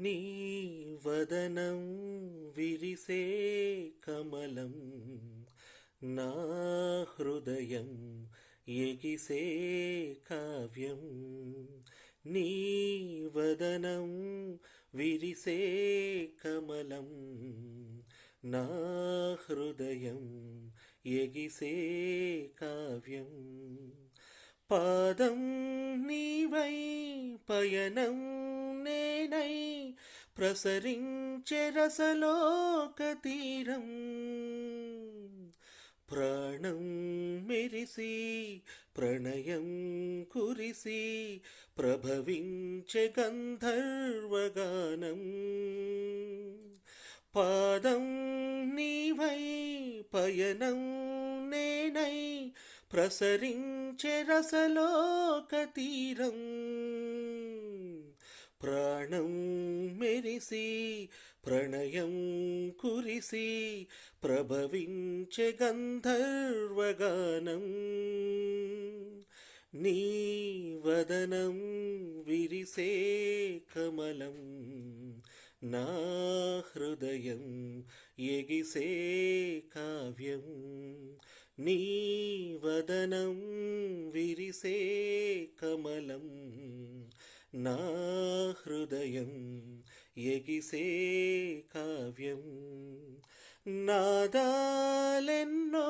నీ వదనం విరిసే కమలం నా హృదయం ఎగిసే కావ్యం. నీ వదనం విరిసే కమలం నా హృదయం ఎగిసే కావ్యం. పాదం నీవై పయనం నేన ప్రసరించే రసలోక తీరం. ప్రాణం మెరిసి ప్రణయం కురిసి ప్రభవించే గంధర్వగానం. పాదం నీవై పయనం నేనై ప్రసరించే రసలోక తీరం. ప్రాణం మెరిసి ప్రణయం కురిసి ప్రభవించే గంధర్వగానం. నీ వదనం విరిసే కమలం నా హృదయం ఎగిసే కావ్యం. నీ వదనం విరిసే కమలం నా హృదయం ఎగిసే కావ్యం. నాదాలెన్నో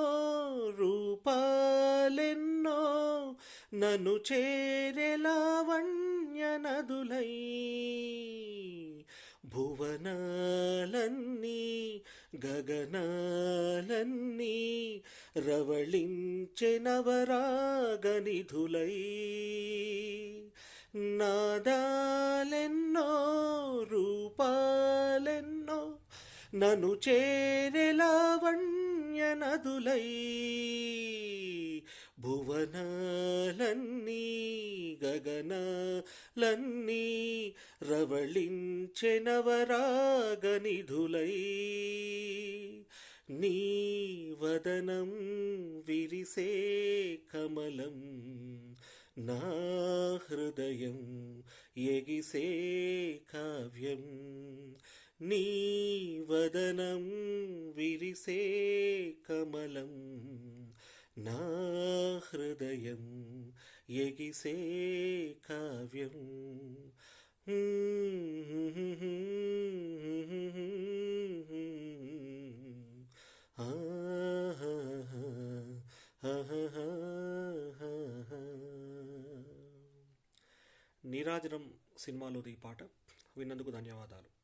రూపాలెన్నో నన్ను చేరెలావణ్య నదులై. భువనాలన్నీ గగనాలన్నీ రవళించె నవరాగనిధులై నాదాలెన్నో రూపాలెన్నో నను చేరెలావణ్య నదులై భువనాలన్నీ గగనాలన్నీ రవళించెనవరాగ నిధులై. నీ వదనం విరిసే కమలం నా హృదయం ఎగిసే కావ్యం నీ వదనం విరిసే కమలం. నా హృదయం ఎగిసే కావ్యం. నీరాజనం సినిమాలోది ఈ పాట. విన్నందుకు ధన్యవాదాలు.